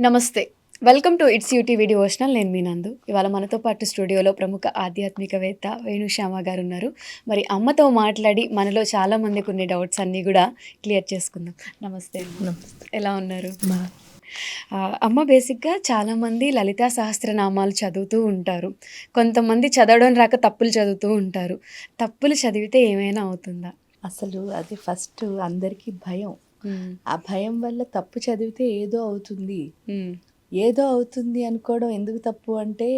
నమస్తే. Welcome to its UT video ఓషనల్ నేను మీ నందు. ఇవాళ మనతో పాటు స్టూడియోలో ప్రముఖ ఆధ్యాత్మికవేత్త వేణుశ్యామ గారు ఉన్నారు. మరి అమ్మతో మాట్లాడి మనలో చాలా మందికి ఉన్న డౌట్స్ అన్నీ కూడా క్లియర్ చేసుకుందాం. నమస్తే. ఎలా ఉన్నారు? అమ్మ బేసిక్గా చాలామంది లలితా సహస్రనామాలు చదువుతూ ఉంటారు. కొంతమంది చదవడం రాక తప్పులు చదువుతూ ఉంటారు. తప్పులు చదివితే ఏమైనా అవుతుందా? అసలు అది ఫస్ట్ అందరికీ భయం. ఆ భయం వల్ల తప్పు చదివితే ఏదో అవుతుంది. ఉమ్, ఏదో అవుతుంది అనుకోవడం ఎందుకు తప్పు అంటే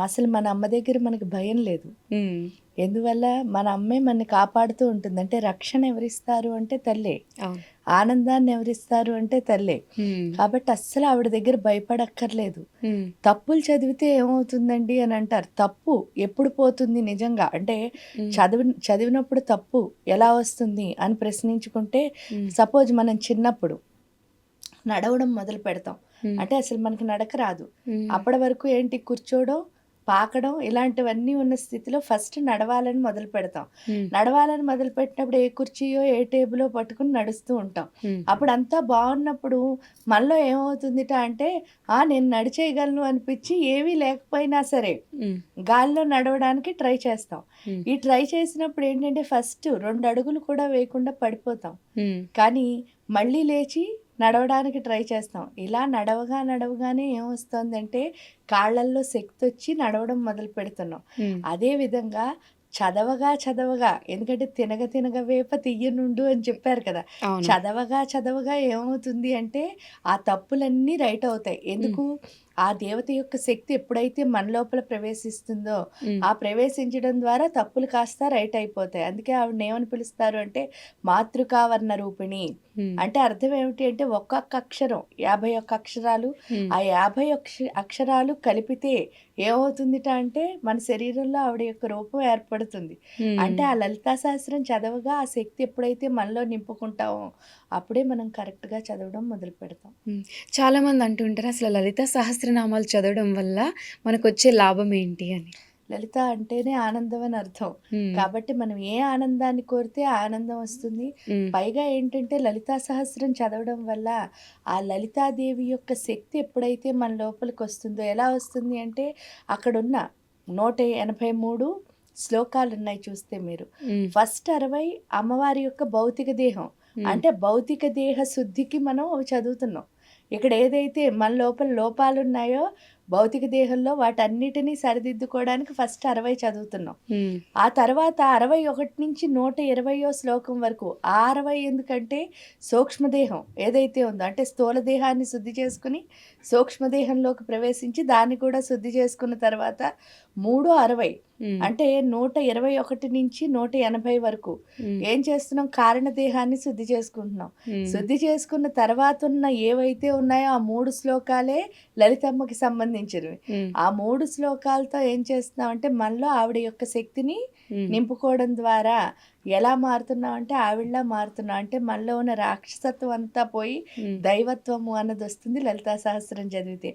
అసలు మన అమ్మ దగ్గర మనకి భయం లేదు. ఉమ్, ఎందువల్ల మన అమ్మే మనని కాపాడుతూ ఉంటుంది. అంటే రక్షణ ఎవరిస్తారు అంటే తల్లే. ఆనందాన్ని ఎవరిస్తారు అంటే తల్లే. కాబట్టి అస్సలు ఆవిడ దగ్గర భయపడక్కర్లేదు. తప్పులు చదివితే ఏమవుతుందండి అని అంటారు. తప్పు ఎప్పుడు పోతుంది నిజంగా? అంటే చదివి చదివినప్పుడు తప్పు ఎలా వస్తుంది అని ప్రశ్నించుకుంటే సపోజ్ మనం చిన్నప్పుడు నడవడం మొదలు పెడతాం. అంటే అసలు మనకి నడక రాదు. అప్పటి వరకు ఏంటి కూర్చోవడం? పాకడం ఇలాంటివన్నీ ఉన్న స్థితిలో ఫస్ట్ నడవాలని మొదలు పెడతాం. నడవాలని మొదలు పెట్టినప్పుడు ఏ కుర్చీయో ఏ టేబులో పట్టుకుని నడుస్తూ ఉంటాం. అప్పుడు అంతా బాగున్నప్పుడు మనలో ఏమవుతుందిట అంటే ఆ నేను నడిచేయగలను అనిపించి ఏమీ లేకపోయినా సరే గాల్లో నడవడానికి ట్రై చేస్తాం. ఈ ట్రై చేసినప్పుడు ఏంటంటే ఫస్ట్ రెండు అడుగులు కూడా వేయకుండా పడిపోతాం. కానీ మళ్ళీ లేచి నడవడానికి ట్రై చేస్తాం. ఇలా నడవగా నడవగానే ఏమొస్తుందంటే కాళ్ళల్లో శక్తి వచ్చి నడవడం మొదలు పెడుతున్నాం. అదే విధంగా చదవగా చదవగా ఎందుకంటే తినగ తినగ వేప తీయనుండు అని చెప్పారు కదా. చదవగా చదవగా ఏమవుతుంది అంటే ఆ తప్పులన్నీ రైట్ అవుతాయి. ఎందుకు? ఆ దేవత యొక్క శక్తి ఎప్పుడైతే మన లోపల ప్రవేశిస్తుందో ఆ ప్రవేశించడం ద్వారా తప్పులు కాస్త రైట్ అయిపోతాయి. అందుకే ఆవిడ ఏమని పిలుస్తారు అంటే మాతృకావర్ణ రూపిణి. అంటే అర్థం ఏమిటి అంటే ఒక్కొక్క అక్షరం యాభై ఒక్క అక్షరాలు. ఆ యాభై అక్ష అక్షరాలు కలిపితే ఏమవుతుందిట అంటే మన శరీరంలో ఆవిడ యొక్క రూపం ఏర్పడుతుంది. అంటే ఆ లలితా శాస్త్రం చదవగా ఆ శక్తి ఎప్పుడైతే మనలో నింపుకుంటామో అప్పుడే మనం కరెక్ట్గా చదవడం మొదలు పెడతాం. చాలా మంది అంటుంటారు అసలు లలిత సహస్రనామాలు చదవడం వల్ల మనకు వచ్చే లాభం ఏంటి అని. లలిత అంటేనే ఆనందం అని అర్థం. కాబట్టి మనం ఏ ఆనందాన్ని కోరితే ఆనందం వస్తుంది. పైగా ఏంటంటే లలితా సహస్రం చదవడం వల్ల ఆ లలితాదేవి యొక్క శక్తి ఎప్పుడైతే మన లోపలికి వస్తుందో ఎలా వస్తుంది అంటే అక్కడున్న నూట ఎనభై మూడు శ్లోకాలు ఉన్నాయి చూస్తే మీరు. ఫస్ట్ అరవై అమ్మవారి యొక్క భౌతిక దేహం. అంటే భౌతిక దేహ శుద్ధికి మనం చదువుతున్నాం. ఇక్కడ ఏదైతే మన లోపల లోపాలు ఉన్నాయో భౌతిక దేహంలో వాటన్నిటినీ సరిదిద్దుకోవడానికి ఫస్ట్ అరవై చదువుతున్నాం. ఆ తర్వాత అరవై ఒకటి నుంచి నూట ఇరవయో శ్లోకం వరకు ఆ అరవై ఎందుకంటే సూక్ష్మదేహం ఏదైతే ఉందో అంటే స్థూల దేహాన్ని శుద్ధి చేసుకుని సూక్ష్మదేహంలోకి ప్రవేశించి దాన్ని కూడా శుద్ధి చేసుకున్న తర్వాత మూడు అరవై అంటే నూట ఇరవై ఒకటి నుంచి నూట ఎనభై వరకు ఏం చేస్తున్నాం? కారణ దేహాన్ని శుద్ధి చేసుకుంటున్నాం. శుద్ధి చేసుకున్న తర్వాత ఉన్న ఏవైతే ఉన్నాయో ఆ మూడు శ్లోకాలే లలితమ్మకి సంబంధించినవి ఆ మూడు శ్లోకాలతో ఏం చేస్తున్నాం అంటే మనలో ఆవిడ యొక్క శక్తిని నింపుకోవడం ద్వారా ఎలా మారుతున్నాం అంటే ఆవిడలా మారుతున్నాం అంటే మనలో ఉన్న రాక్షసత్వం అంతా పోయి దైవత్వము అన్నది వస్తుంది లలితా సహస్రం చదివితే.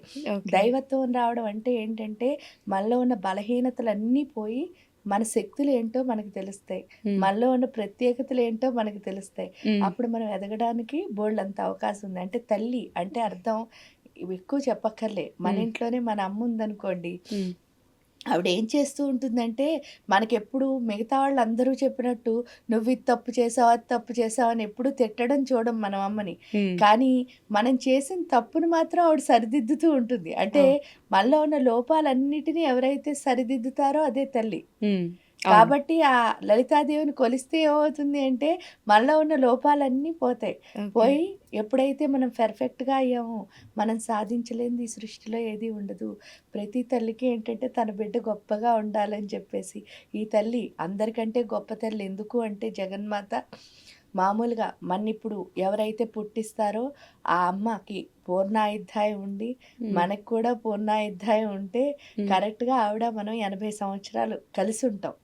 దైవత్వం రావడం అంటే ఏంటంటే మనలో ఉన్న బలహీనతలన్నీ పోయి మన శక్తులు ఏంటో మనకు తెలుస్తాయి. మనలో ఉన్న ప్రత్యేకతలు ఏంటో మనకు తెలుస్తాయి. అప్పుడు మనం ఎదగడానికి బోల్డ్ అంత అవకాశం ఉంది. అంటే తల్లి అంటే అర్థం. ఇవి ఎక్కువ చెప్పక్కర్లే. మన. ఇంట్లోనే మన అమ్మ ఉందనుకోండి. ఆవిడ ఏం చేస్తూ ఉంటుందంటే మనకెప్పుడు మిగతా వాళ్ళు అందరూ చెప్పినట్టు నువ్వు ఇది తప్పు చేసావు అది తప్పు చేసావు అని ఎప్పుడు తిట్టడం చూడం మనం అమ్మని. కానీ మనం చేసిన తప్పును మాత్రం ఆవిడ సరిదిద్దుతూ ఉంటుంది. అంటే. మనలో ఉన్న లోపాలన్నిటినీ ఎవరైతే సరిదిద్దుతారో అదే తల్లి. కాబట్టి ఆ లలితాదేవిని కొలిస్తే ఏమవుతుంది అంటే మనలో ఉన్న లోపాలన్నీ పోతాయి. పోయి ఎప్పుడైతే మనం పర్ఫెక్ట్గా అయ్యామో మనం సాధించలేనిది ఈ సృష్టిలో ఏది ఉండదు. ప్రతి తల్లికి ఏంటంటే తన బిడ్డ గొప్పగా ఉండాలని చెప్పేసి ఈ తల్లి అందరికంటే గొప్ప తల్లి ఎందుకు అంటే జగన్మాత మామూలుగా మన ఇప్పుడు ఎవరైతే పుట్టిస్తారో ఆ అమ్మకి పూర్ణాయుద్ధాయం ఉండి మనకు కూడా పూర్ణాయుద్ధాయం ఉంటే కరెక్ట్గా ఆవిడ మనం ఎనభై సంవత్సరాలు కలిసి ఉంటాం.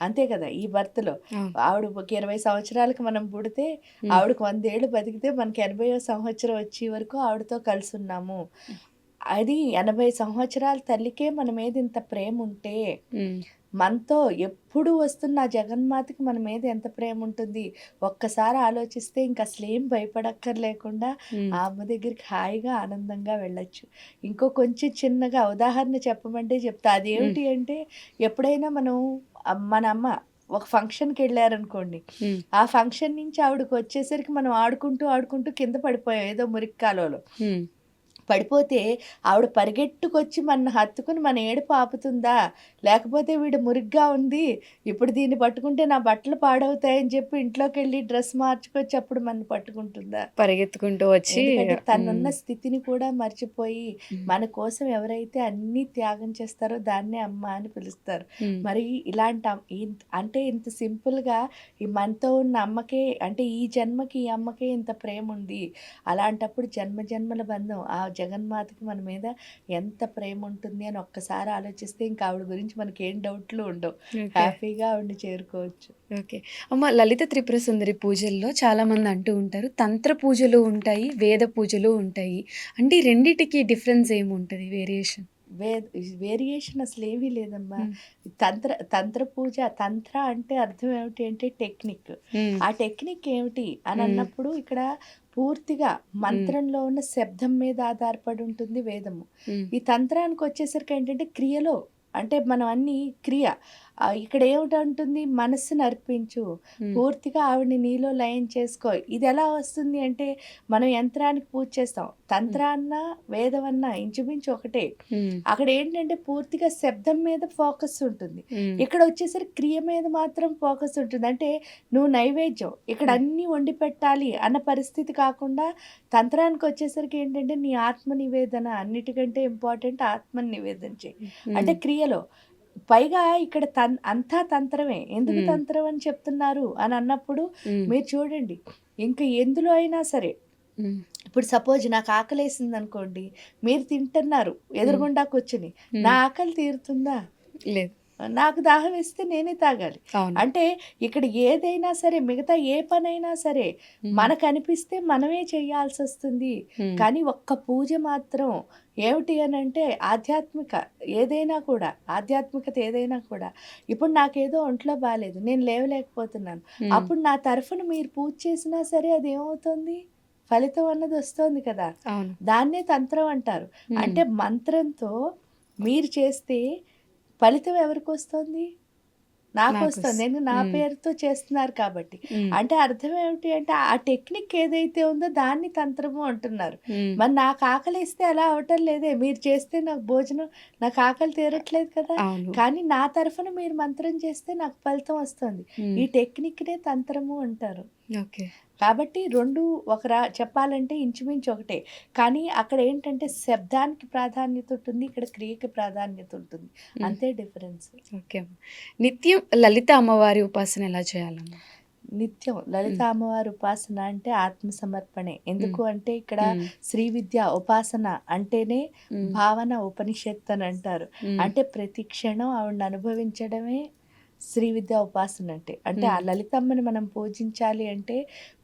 అంతే కదా ఈ బర్త్లో. అవును. ఆవిడ ఒక ఇరవై సంవత్సరాలకు మనం పుడితే ఆవిడకు వందేళ్ళు బతికితే మనకి ఎనభైవ సంవత్సరం వచ్చే వరకు ఆవిడతో కలిసి ఉన్నాము అది ఎనభై సంవత్సరాల తల్లికే మన మీద ఇంత ప్రేమ ఉంటే మనతో ఎప్పుడు వస్తున్న జగన్మాతకి మన మీద ఎంత ప్రేమ ఉంటుంది? ఒక్కసారి ఆలోచిస్తే ఇంక అసలు ఏం భయపడక్కర్లేకుండా ఆ అమ్మ దగ్గరికి హాయిగా ఆనందంగా వెళ్ళొచ్చు. ఇంకో కొంచెం చిన్నగా ఉదాహరణ చెప్పమంటే చెప్తా. అదేమిటి అంటే ఎప్పుడైనా మనం మన అమ్మ ఒక ఫంక్షన్కి వెళ్ళారనుకోండి. ఆ ఫంక్షన్ నుంచి ఆవిడకి వచ్చేసరికి మనం ఆడుకుంటూ ఆడుకుంటూ కింద పడిపోయాం. ఏదో మురికి కాలువలో ఉమ్, పడిపోతే ఆవిడ పరిగెట్టుకొచ్చి మన హత్తుకుని మన ఏడుపు ఆపుతుందా? లేకపోతే వీడు మురిగ్గా ఉంది? ఇప్పుడు దీన్ని పట్టుకుంటే నా బట్టలు పాడవుతాయని చెప్పి ఇంట్లోకి వెళ్ళి డ్రెస్ మార్చుకొచ్చి అప్పుడు మన పట్టుకుంటుందా? పరిగెత్తుకుంటూ వచ్చి తనున్న స్థితిని కూడా మర్చిపోయి మన కోసం ఎవరైతే అన్ని త్యాగం చేస్తారో దాన్నే అమ్మ అని పిలుస్తారు. మరి ఇలాంటి అంటే ఇంత సింపుల్గా ఈ మనతో ఉన్న అమ్మకే అంటే ఈ జన్మకి ఈ అమ్మకే ఇంత ప్రేమ ఉంది అలాంటప్పుడు జన్మ జన్మల బంధం ఆ జగన్మాతకి మన మీద ఎంత ప్రేమ ఉంటుంది అని ఒక్కసారి ఆలోచిస్తే ఇంకా ఆవిడ గురించి మనకి ఏం డౌట్లు ఉండవు. హ్యాపీగా ఆవిడని చేరుకోవచ్చు. ఓకే. అమ్మ లలిత త్రిపుర సుందరి పూజల్లో చాలా మంది అంటూ ఉంటారు తంత్ర పూజలు ఉంటాయి వేద పూజలు ఉంటాయి. అంటే రెండిటికి డిఫరెన్స్ ఏముంటది వేరియేషన్? వే వేరియేషన్ అసలు ఏమీ లేదమ్మా తంత్ర తంత్ర పూజ తంత్ర అంటే అర్థం ఏమిటి అంటే టెక్నిక్. ఆ టెక్నిక్ ఏమిటి అని. అన్నప్పుడు ఇక్కడ పూర్తిగా మంత్రంలో ఉన్న శబ్దం మీద ఆధారపడి ఉంటుంది వేదము. ఈ తంత్రానికి వచ్చేసరికి ఏంటంటే క్రియలో అంటే మనం అన్ని క్రియ ఇక్కడ ఏమిటంటుంది? మనస్సును అర్పించు. పూర్తిగా ఆవిడని నీలో లయం చేసుకో. ఇది ఎలా వస్తుంది అంటే మనం యంత్రానికి పూజ చేస్తాం. తంత్రాన్న వేదమన్న ఇంచుమించు ఒకటే. అక్కడ ఏంటంటే పూర్తిగా శబ్దం మీద ఫోకస్ ఉంటుంది. ఇక్కడ వచ్చేసరికి క్రియ మీద మాత్రం ఫోకస్ ఉంటుంది. అంటే నువ్వు నైవేద్యం. ఇక్కడ. అన్ని వండి పెట్టాలి అన్న పరిస్థితి కాకుండా తంత్రానికి వచ్చేసరికి ఏంటంటే నీ ఆత్మ నివేదన అన్నిటికంటే ఇంపార్టెంట్ ఆత్మ నివేదన చేయి అంటే క్రియలో. పైగా ఇక్కడ తన్ అంతా తంత్రమే. ఎందుకు. తంత్రం అని చెప్తున్నారు అని అన్నప్పుడు మీరు చూడండి. ఇంకా ఎందులో అయినా సరే ఇప్పుడు సపోజ్ నాకు ఆకలేసింది అనుకోండి మీరు తింటున్నారు ఎదురుగుండా కూర్చుని. నా ఆకలి తీరుతుందా? లేదు. నాకు దాహం వేస్తే నేనే తాగాలి. అంటే ఇక్కడ ఏదైనా సరే మిగతా ఏ పనైనా సరే మనకు అనిపిస్తే మనమే చేయాల్సి వస్తుంది కానీ ఒక్క పూజ మాత్రం ఏమిటి అని అంటే ఆధ్యాత్మిక ఏదైనా కూడా ఆధ్యాత్మికత ఏదైనా కూడా. ఇప్పుడు నాకేదో ఒంట్లో బాగాలేదు నేను లేవలేకపోతున్నాను. అప్పుడు నా తరఫున మీరు పూజ చేసినా సరే అది ఏమవుతుంది ఫలితం అన్నది వస్తుంది కదా. దాన్నే తంత్రం అంటారు. అంటే మంత్రంతో మీరు చేస్తే ఫలితం ఎవరికి వస్తుంది? నాకు వస్తుంది నేను నా. పేరుతో చేస్తున్నారు కాబట్టి. అంటే అర్థం ఏమిటి అంటే ఆ టెక్నిక్ ఏదైతే ఉందో దాన్ని తంత్రము అంటున్నారు. మరి నాకు ఆకలి ఇస్తే అలా అవటం లేదే. మీరు చేస్తే నాకు భోజనం నాకు ఆకలి తీరట్లేదు కదా. కానీ నా తరఫున మీరు మంత్రం చేస్తే నాకు ఫలితం వస్తుంది. ఈ టెక్నిక్నే తంత్రము అంటారు. ఓకే. కాబట్టి రెండు ఒక రా చెప్పాలంటే ఇంచుమించు ఒకటే. కానీ అక్కడ ఏంటంటే శబ్దానికి ప్రాధాన్యత ఉంటుంది ఇక్కడ క్రియకి ప్రాధాన్యత ఉంటుంది. అంతే డిఫరెన్స్. ఓకే. నిత్యం లలిత అమ్మవారి ఉపాసన ఎలా చేయాలమ్మా? నిత్యం లలిత అమ్మవారి ఉపాసన అంటే ఆత్మ సమర్పణే ఎందుకు అంటే ఇక్కడ శ్రీ విద్య ఉపాసన అంటేనే భావన ఉపనిషత్ అని అంటారు. అంటే ప్రతి క్షణం ఆవిడని అనుభవించడమే శ్రీ విద్య ఉపాసన అంటే. అంటే ఆ మ్మ్. లలితమ్మని మనం పూజించాలి అంటే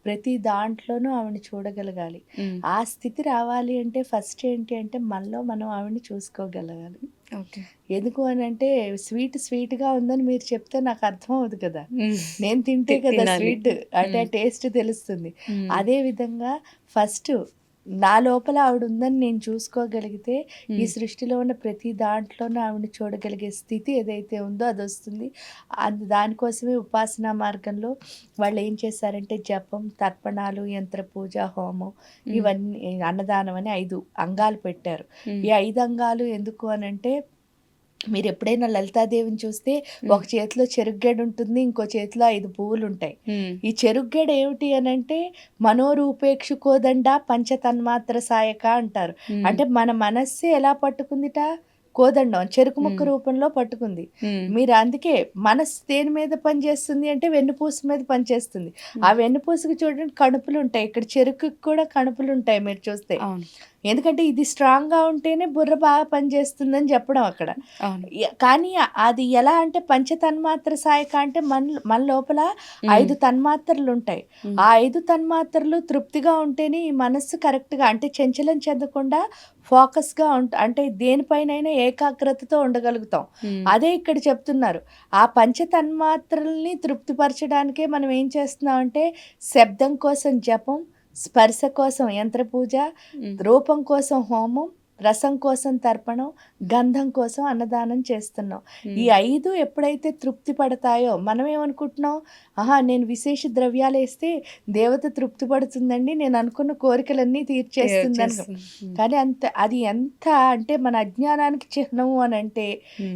ప్రతి దాంట్లోనూ ఆవిడని చూడగలగాలి. ఆ స్థితి రావాలి అంటే ఫస్ట్ ఏంటి అంటే మనలో మనం ఆవిడని చూసుకోగలగాలి. ఓకే. ఎందుకు అని అంటే స్వీట్ స్వీట్గా ఉందని మీరు చెప్తే నాకు అర్థం అవుతుంది కదా. నేను తింటే కదా. స్వీట్ అంటే. టేస్ట్ తెలుస్తుంది. అదే విధంగా ఫస్ట్ నా లోపల ఆవిడ ఉందని నేను చూసుకోగలిగితే ఈ సృష్టిలో ఉన్న ప్రతి దాంట్లోనూ ఆవిడని చూడగలిగే స్థితి ఏదైతే ఉందో అది వస్తుంది అది దానికోసమే ఉపాసనా మార్గంలో వాళ్ళు ఏం చేశారంటే జపం తర్పణాలు యంత్ర పూజ హోమం ఇవన్నీ అన్నదానం అని ఐదు అంగాలు పెట్టారు. ఈ ఐదు అంగాలు ఎందుకు అని అంటే మీరు ఎప్పుడైనా లలితాదేవిని చూస్తే ఒక చేతిలో చెరుగ్గడ ఉంటుంది ఇంకో చేతిలో ఐదు పువ్వులు ఉంటాయి ఈ చెరుగ్గడ ఏమిటి అని అంటే మనోరూపేక్షు కోదండ పంచతన్మాత్ర సాయక అంటారు. అంటే మన మనస్సే ఎలా పట్టుకుందిట? కోదండం చెరుకు ముక్క. రూపంలో పట్టుకుంది. మీరు అందుకే మనస్సు దేని మీద పనిచేస్తుంది అంటే వెన్నుపూస మీద పనిచేస్తుంది. ఆ వెన్నుపూసకి చూడండి కణుపులు ఉంటాయి ఇక్కడ చెరుకుకి కూడా కణుపులు ఉంటాయి మీరు చూస్తే. ఎందుకంటే ఇది స్ట్రాంగ్గా ఉంటేనే బుర్ర బాగా పనిచేస్తుందని చెప్పడం అక్కడ. కానీ అది ఎలా అంటే పంచ తన్మాత్ర సాయక అంటే మన మన లోపల ఐదు తన్మాత్రలు ఉంటాయి. ఆ ఐదు తన్మాత్రలు తృప్తిగా ఉంటేనే ఈ మనస్సు కరెక్ట్గా అంటే చంచలం చెందకుండా ఫోకస్గా ఉంట అంటే దేనిపైనైనా ఏకాగ్రతతో ఉండగలుగుతాం. అదే ఇక్కడ చెప్తున్నారు. ఆ పంచ తన్మాత్రల్ని తృప్తిపరచడానికే మనం ఏం చేస్తున్నాం అంటే శబ్దం కోసం జపం స్పర్శ కోసం యంత్ర పూజ. రూపం కోసం హోమం రసం కోసం తర్పణం గంధం కోసం అన్నదానం చేస్తున్నాం ఈ ఐదు ఎప్పుడైతే తృప్తి పడతాయో మనం ఏమనుకుంటున్నాం ఆహా నేను విశేష ద్రవ్యాలు వేస్తే దేవత తృప్తి పడుతుందండి నేను అనుకున్న కోరికలన్నీ తీర్చేస్తుంది అనుకో చేస్తుంది. కానీ అంత అది ఎంత అంటే మన అజ్ఞానానికి చిహ్నము అని అంటే.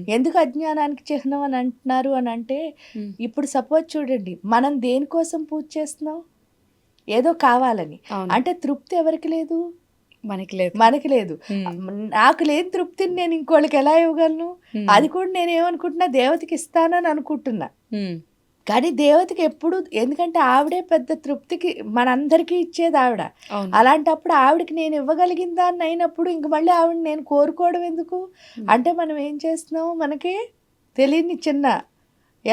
ఎందుకు అజ్ఞానానికి చిహ్నం అని అంటున్నారు అని అంటే. ఇప్పుడు సపోజ్ చూడండి మనం దేనికోసం పూజ చేస్తున్నాం ఏదో కావాలని. అంటే తృప్తి ఎవరికి లేదు? మనకి లేదు. మనకి లేదు. నాకు లేని తృప్తిని నేను ఇంకోళ్ళకి ఎలా ఇవ్వగలను. అది కూడా నేను ఏమనుకుంటున్నా దేవతకి ఇస్తానని అనుకుంటున్నా. కానీ దేవతకి ఎప్పుడు ఎందుకంటే ఆవిడే పెద్ద తృప్తికి మనందరికీ ఇచ్చేది ఆవిడ. అలాంటప్పుడు ఆవిడకి నేను ఇవ్వగలిగిన దాన్ని అయినప్పుడు ఇంక మళ్ళీ ఆవిడ నేను కోరుకోవడం ఎందుకు. అంటే మనం ఏం చేస్తున్నాం? మనకి తెలియని చిన్న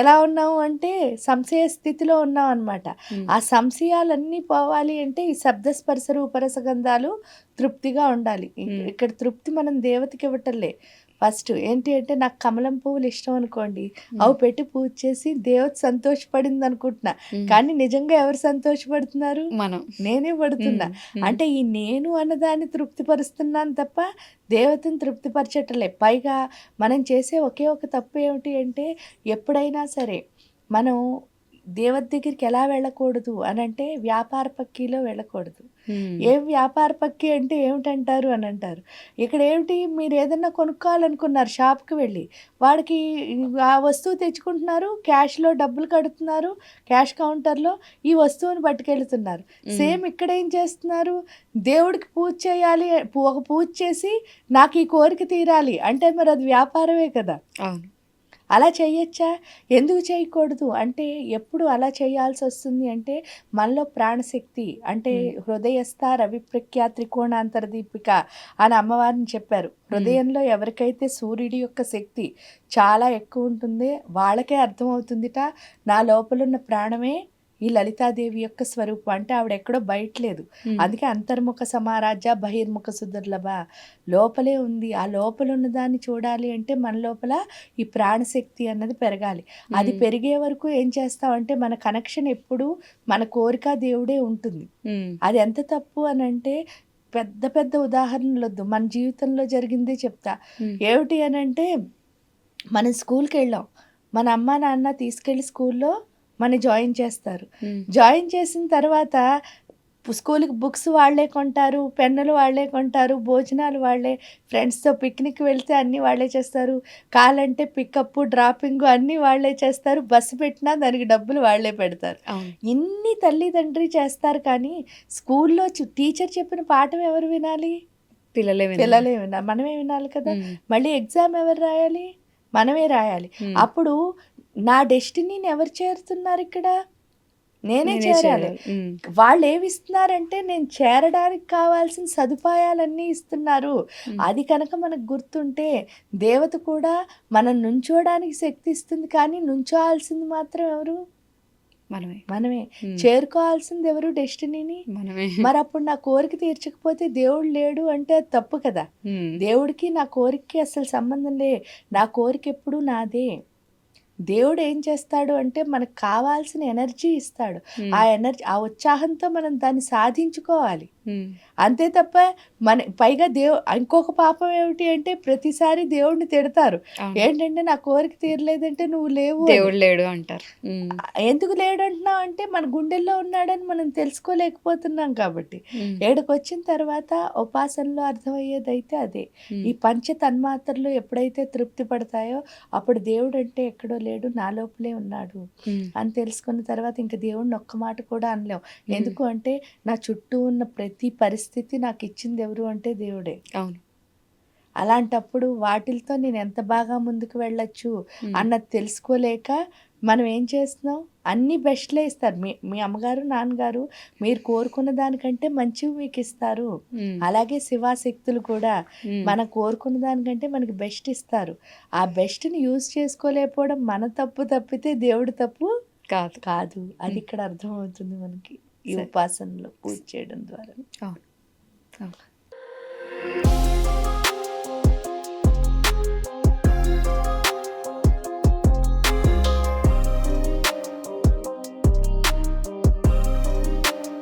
ఎలా ఉన్నాము అంటే సంశయ స్థితిలో ఉన్నాం అనమాట. ఆ సంశయాలన్నీ పోవాలి అంటే ఈ శబ్దస్పర్శ రూపరసగంధాలు తృప్తిగా ఉండాలి. ఇక్కడ తృప్తి మనం దేవతకి ఇవ్వటంలే ఫస్ట్ ఏంటి అంటే నాకు కమలం పువ్వులు ఇష్టం అనుకోండి. అవి పెట్టి పూజ చేసి దేవత సంతోషపడింది అనుకుంటున్నా. కానీ నిజంగా ఎవరు సంతోషపడుతున్నారు? మనం. నేనే పడుతున్నా. అంటే ఈ నేను అన్నదాన్ని తృప్తిపరుస్తున్నాను తప్ప దేవతను తృప్తిపరచటలే. పైగా మనం చేసే ఒకే ఒక తప్పు ఏమిటి అంటే ఎప్పుడైనా సరే మనం దేవత దగ్గరికి ఎలా వెళ్ళకూడదు అని అంటే వ్యాపార పక్కీలో వెళ్ళకూడదు. ఏం వ్యాపార పక్కి అంటే ఏమిటంటారు అని అంటారు. ఇక్కడ ఏమిటి? మీరు ఏదన్నా కొనుక్కోవాలనుకున్నారు షాప్కి వెళ్ళి వాడికి ఆ వస్తువు తెచ్చుకుంటున్నారు క్యాష్లో డబ్బులు కడుతున్నారు క్యాష్ కౌంటర్లో ఈ వస్తువుని పట్టుకెళ్తున్నారు. సేమ్ ఇక్కడ ఏం చేస్తున్నారు? దేవుడికి పూజ చేయాలి ఒక పూజ చేసి నాకు ఈ కోరిక తీరాలి. అంటే మరి అది వ్యాపారమే కదా. అవును. అలా చేయొచ్చా? ఎందుకు చేయకూడదు? అంటే ఎప్పుడు అలా చేయాల్సి వస్తుంది అంటే మనలో ప్రాణశక్తి అంటే హృదయస్థ రవిప్రఖ్య త్రికోణాంతర దీపిక అని అమ్మవారిని చెప్పారు. హృదయంలో ఎవరికైతే సూర్యుడి యొక్క శక్తి చాలా ఎక్కువ ఉంటుంది వాళ్ళకే అర్థమవుతుందిట నా లోపలున్న ప్రాణమే ఈ లలితాదేవి యొక్క స్వరూపం అంటే ఆవిడ ఎక్కడో బయట లేదు. అందుకే అంతర్ముఖ సమారాజ్య బహిర్ముఖ సుదుర్లభ లోపలే ఉంది ఆ లోపల ఉన్న దాన్ని చూడాలి అంటే మన లోపల ఈ ప్రాణశక్తి అన్నది పెరగాలి అది. పెరిగే వరకు ఏం చేస్తామంటే మన కనెక్షన్ ఎప్పుడు మన కోరిక దేవుడే ఉంటుంది. అది ఎంత తప్పు అని అంటే పెద్ద పెద్ద ఉదాహరణలు వద్దు మన జీవితంలో జరిగిందే చెప్తా. ఏమిటి అని అంటే మనం స్కూల్కి వెళ్ళాం మన అమ్మ నాన్న తీసుకెళ్ళి స్కూల్లో మన జాయిన్ చేస్తారు. జాయిన్ చేసిన తర్వాత స్కూల్కి బుక్స్ వాళ్ళే కొంటారు పెన్నులు వాళ్ళే కొంటారు భోజనాలు వాళ్ళే ఫ్రెండ్స్తో పిక్నిక్ వెళ్తే అన్నీ వాళ్ళే చేస్తారు. కాలంటే పికప్ డ్రాపింగ్ అన్నీ వాళ్ళే చేస్తారు. బస్సు పెట్టినా దానికి డబ్బులు వాళ్ళే పెడతారు. ఇన్ని తల్లిదండ్రి చేస్తారు కానీ స్కూల్లో టీచర్ చెప్పిన పాఠం ఎవరు వినాలి? పిల్లలే. పిల్లలే వినాలి. మనమే వినాలి కదా. మళ్ళీ ఎగ్జామ్ ఎవరు రాయాలి? మనమే రాయాలి. అప్పుడు నా డెస్టినీని ఎవరు చేరుతున్నారు ఇక్కడ? నేనే చేరాలి. వాళ్ళు ఏమి ఇస్తున్నారంటే నేను చేరడానికి కావాల్సిన సదుపాయాలన్నీ ఇస్తున్నారు. అది కనుక మనకు గుర్తుంటే దేవత కూడా మనం నుంచోడానికి శక్తి ఇస్తుంది కానీ నుంచోవాల్సింది మాత్రం ఎవరు? మనమే. మనమే. చేరుకోవాల్సింది ఎవరు డెస్టినీని? మనమే. మరి అప్పుడు నా కోరిక తీర్చకపోతే దేవుడు లేడు అంటే అది తప్పు కదా. దేవుడికి నా కోరికకి అసలు సంబంధం లే. నా కోరిక ఎప్పుడు నాదే. దేవుడు ఏం చేస్తాడు అంటే మనకు కావాల్సిన ఎనర్జీ ఇస్తాడు. ఆ ఎనర్జీ ఆ ఉత్సాహంతో మనం దాన్ని సాధించుకోవాలి. అంతే తప్ప మన పైగా దేవు ఇంకొక పాపం ఏమిటి అంటే ప్రతిసారి దేవుడిని తిడతారు. ఏంటంటే నా కోరిక తీరలేదంటే నువ్వు లేవు. దేవుడు లేడు అంటారు. ఎందుకు లేడు అంటున్నావు అంటే మన గుండెల్లో ఉన్నాడని మనం తెలుసుకోలేకపోతున్నాం కాబట్టి మ్మ్. ఏడుకు వచ్చిన తర్వాత ఉపాసనలో అర్థమయ్యేదైతే అదే. ఈ పంచ తన్మాత్రలు ఎప్పుడైతే తృప్తి పడతాయో అప్పుడు దేవుడు అంటే ఎక్కడో లేడు నా లోపలే ఉన్నాడు. అని తెలుసుకున్న తర్వాత ఇంకా దేవుడిని ఒక్క మాట కూడా అనలేం ఎందుకు అంటే నా చుట్టూ ఉన్న ప్రతి పరిస్థితి నాకు ఇచ్చింది ఎవరు అంటే దేవుడే. అవును. అలాంటప్పుడు వాటిలతో నేను ఎంత బాగా ముందుకు వెళ్ళొచ్చు. అన్నది తెలుసుకోలేక మనం ఏం చేస్తున్నాం? అన్ని బెస్ట్లే ఇస్తారు. మీ మీ అమ్మగారు నాన్నగారు మీరు కోరుకున్న దానికంటే మంచివి మీకు ఇస్తారు అలాగే శివాశక్తులు కూడా మనం కోరుకున్న దానికంటే మనకి బెస్ట్ ఇస్తారు. ఆ బెస్ట్ని యూజ్ చేసుకోలేకపోవడం మన తప్పు తప్పితే దేవుడి తప్పు కాదు. కాదు. అది. ఇక్కడ అర్థమవుతుంది మనకి. ఈ. ఉపాసనలో పూజ చేయడం ద్వారా